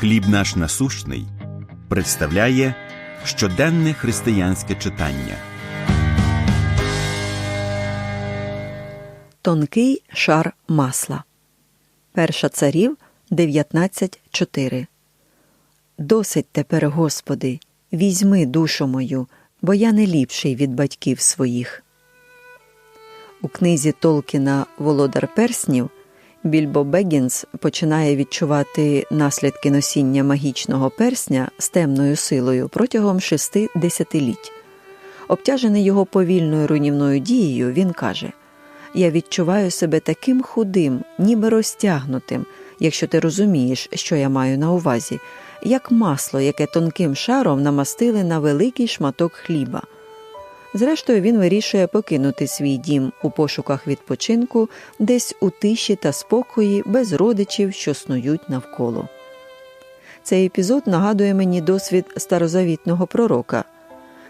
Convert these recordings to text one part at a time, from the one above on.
Хліб наш насущний представляє щоденне християнське читання. Тонкий шар масла. Перша царів 19.4. Досить тепер, Господи, візьми душу мою, бо я не ліпший від батьків своїх. У книзі Толкіна Володар Перснів Більбо Беггінс починає відчувати наслідки носіння магічного персня з темною силою протягом шести десятиліть. Обтяжений його повільною руйнівною дією, він каже: Я відчуваю себе таким худим, ніби розтягнутим, якщо ти розумієш, що я маю на увазі, як масло, яке тонким шаром намастили на великий шматок хліба. Зрештою, він вирішує покинути свій дім у пошуках відпочинку десь у тиші та спокої, без родичів, що снують навколо. Цей епізод нагадує мені досвід старозавітного пророка.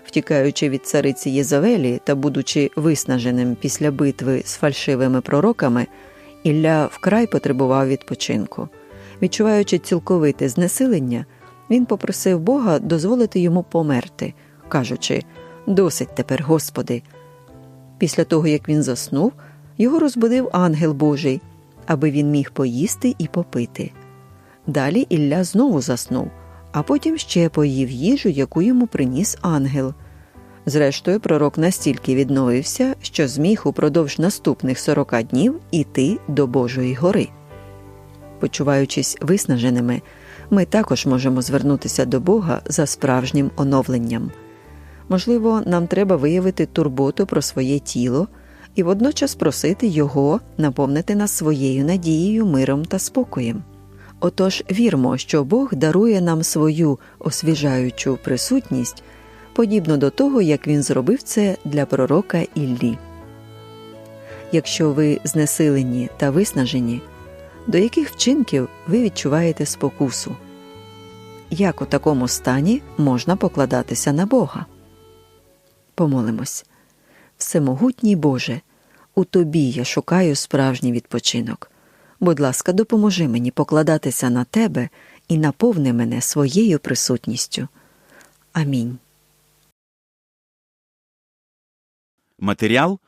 Втікаючи від цариці Єзавелі та будучи виснаженим після битви з фальшивими пророками, Ілля вкрай потребував відпочинку. Відчуваючи цілковите знесилення, він попросив Бога дозволити йому померти, кажучи Досить тепер, Господи. Після того, як він заснув, його розбудив ангел Божий, аби він міг поїсти і попити. Далі Ілля знову заснув, а потім ще поїв їжу, яку йому приніс ангел. Зрештою, пророк настільки відновився, що зміг упродовж наступних сорока днів іти до Божої гори. Почуваючись виснаженими, ми також можемо звернутися до Бога за справжнім оновленням. Можливо, нам треба виявити турботу про своє тіло і водночас просити Його наповнити нас своєю надією, миром та спокоєм. Отож вірмо, що Бог дарує нам свою освіжаючу присутність, подібно до того, як він зробив це для пророка Іллі. Якщо ви знесилені та виснажені, до яких вчинків ви відчуваєте спокусу? Як у такому стані можна покладатися на Бога? Помолимось. Всемогутній Боже, у Тобі я шукаю справжній відпочинок. Будь ласка, допоможи мені покладатися на Тебе і наповни мене своєю присутністю. Амінь. Матеріал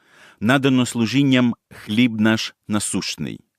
надано служінням хліб наш насущний.